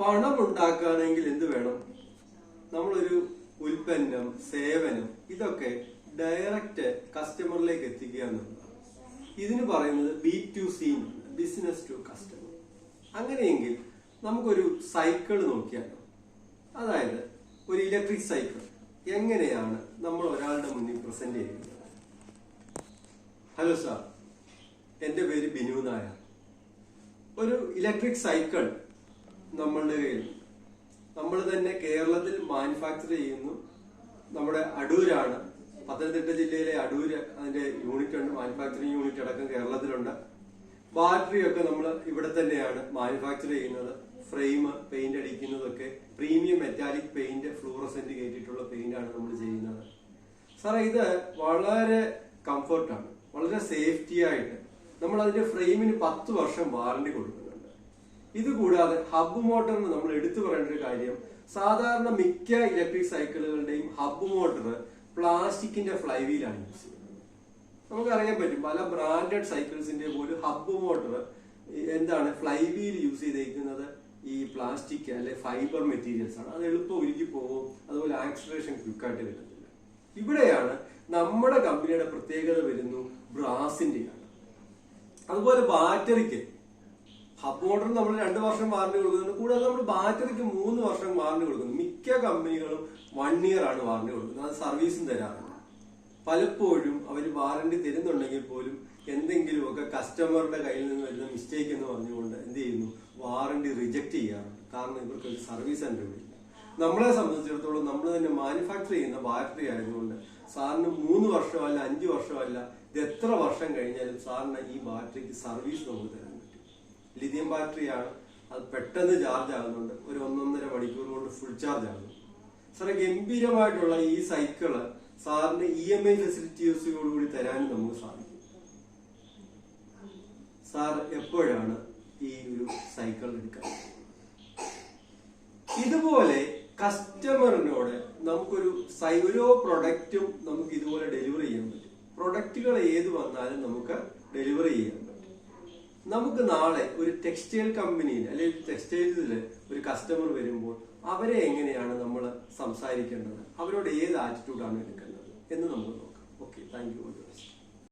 പണം ഉണ്ടാക്കുകയാണെങ്കിൽ എന്ത് വേണം? നമ്മളൊരു ഉൽപ്പന്നം സേവനം ഇതൊക്കെ ഡയറക്റ്റ് കസ്റ്റമറിലേക്ക് എത്തിക്കുക എന്നുള്ളതാണ് ഇതിന് പറയുന്നത് B to C business to customer അങ്ങനെയെങ്കിൽ നമുക്കൊരു സൈക്കിൾ നോക്കിയാലോ. അതായത് ഒരു ഇലക്ട്രിക് സൈക്കിൾ എങ്ങനെയാണ് നമ്മൾ ഒരാളുടെ മുന്നിൽ പ്രസന്റ് ചെയ്യുന്നത്? ഹലോ സാർ എന്റെ പേര് ബിനു നായർ. ഒരു ഇലക്ട്രിക് സൈക്കിൾ നമ്മളുടെ കയ്യിൽ. നമ്മൾ തന്നെ കേരളത്തിൽ മാനുഫാക്ചർ ചെയ്യുന്നു. നമ്മുടെ അടൂരാണ്. പത്തനംതിട്ട ജില്ലയിലെ അടൂര് അതിന്റെ യൂണിറ്റ് ഉണ്ട്. മാനുഫാക്ചറിങ് യൂണിറ്റ് അടക്കം കേരളത്തിലുണ്ട്. ബാറ്ററി ഒക്കെ നമ്മൾ ഇവിടെ തന്നെയാണ് മാനുഫാക്ചർ ചെയ്യുന്നത്. ഫ്രെയിം പെയിന്റ് അടിക്കുന്നതൊക്കെ പ്രീമിയം മെറ്റാലിക് പെയിന്റ് ഫ്ലൂറസെന്റ് കയറ്റിയിട്ടുള്ള പെയിന്റാണ് നമ്മൾ ചെയ്യുന്നത്. സാറേ ഇത് വളരെ കംഫർട്ടാണ് വളരെ സേഫ്റ്റി ആയിട്ട്. നമ്മൾ അതിന്റെ ഫ്രെയിമിന് പത്ത് വർഷം വാറണ്ടി കൊടുക്കുന്നുണ്ട് ഇത് കൂടാതെ മോട്ടർ എന്ന് നമ്മൾ എടുത്തു പറയേണ്ട ഒരു കാര്യം സാധാരണ മിക്ക ഇലക്ട്രിക് സൈക്കിളുകളുടെയും ഹബ് മോട്ടർ പ്ലാസ്റ്റിക്കിന്റെ ഫ്ലൈ ഫ്ലൈവീലാണ് യൂസ് ചെയ്യുന്നത്. നമുക്കറിയാൻ പറ്റും പല ബ്രാൻഡഡ് സൈക്കിൾസിന്റെ പോലും ഹബ് മോട്ടർ എന്താണ് ഫ്ലൈ വീൽ യൂസ് ചെയ്തേക്കുന്നത്? ഈ പ്ലാസ്റ്റിക് അല്ലെ ഫൈബർ മെറ്റീരിയൽസ് ആണ്. അത് എളുപ്പം ഉരുക്കി പോകും അതുപോലെ ആക്സിലറേഷൻ ക്വിക്കായിട്ട് വരുന്നില്ല ഇവിടെയാണ് നമ്മുടെ കമ്പനിയുടെ പ്രത്യേകത വരുന്നു ബ്രാസിന്റെയാണ് അതുപോലെ ബാറ്ററിക്ക് ഹബ് മോട്ടർ നമ്മൾ രണ്ട് വർഷം വാറണ്ടി കൊടുക്കുന്നുണ്ട്. കൂടാതെ നമ്മൾ ബാറ്ററിക്ക് മൂന്ന് വർഷം വാറണ്ടി കൊടുക്കുന്നു. മിക്ക കമ്പനികളും വൺ ഇയർ ആണ് വാറണ്ടി കൊടുക്കുന്നത്. അത് സർവീസും തരാറുണ്ട് പലപ്പോഴും അവർ വാറണ്ടി തരുന്നുണ്ടെങ്കിൽ പോലും എന്തെങ്കിലുമൊക്കെ കസ്റ്റമറുടെ കയ്യിൽ നിന്ന് വരുന്ന മിസ്റ്റേക്ക് എന്ന് പറഞ്ഞുകൊണ്ട് എന്ത് ചെയ്യുന്നു? വാറണ്ടി റിജക്ട് ചെയ്യാറുണ്ട് കാരണം ഇവർക്ക് ഒരു സർവീസ് സെന്റർ ഇല്ല. നമ്മളെ സംബന്ധിച്ചിടത്തോളം നമ്മൾ തന്നെ മാനുഫാക്ചർ ചെയ്യുന്ന ബാറ്ററി ആയതുകൊണ്ട് സാറിന് മൂന്ന് വർഷമല്ല അഞ്ച് വർഷമല്ല ഇത് എത്ര വർഷം കഴിഞ്ഞാലും സാറിന് ഈ ബാറ്ററിക്ക് സർവീസ് നമുക്ക് പറ്റും ലിഥിയം ബാറ്ററിയാണ് അത് പെട്ടെന്ന് ചാർജ് ആകുന്നുണ്ട്. ഒരു ഒന്നൊന്നര മണിക്കൂർ കൊണ്ട് ഫുൾ ചാർജ് ആകുന്നു. സാറെ ഗംഭീരമായിട്ടുള്ള ഈ സൈക്കിൾ സാറിന് ഇ എം ഐ കൂടി തരാൻ നമുക്ക് സാധിക്കും. സാർ എപ്പോഴാണ് ഈ ഒരു സൈക്കിൾ എടുക്കാൻ? ഇതുപോലെ കസ്റ്റമറിനോട് നമുക്കൊരു ഓരോ പ്രൊഡക്റ്റും നമുക്ക് ഇതുപോലെ ഡെലിവറി ചെയ്യാൻ പറ്റും. പ്രൊഡക്റ്റുകൾ ഏത് വന്നാലും നമുക്ക് ഡെലിവറി ചെയ്യാൻ പറ്റും. നമുക്ക് നാളെ ഒരു ടെക്സ്റ്റൈൽ കമ്പനിയിൽ അല്ലെങ്കിൽ ടെക്സ്റ്റൈൽസിൽ ഒരു കസ്റ്റമർ വരുമ്പോൾ അവരെ എങ്ങനെയാണ് നമ്മൾ സംസാരിക്കേണ്ടത്? അവരോട് ഏത് ആറ്റിറ്റ്യൂഡാണ് എടുക്കേണ്ടത്? എന്ന് നമുക്ക് നോക്കാം. Okay thank you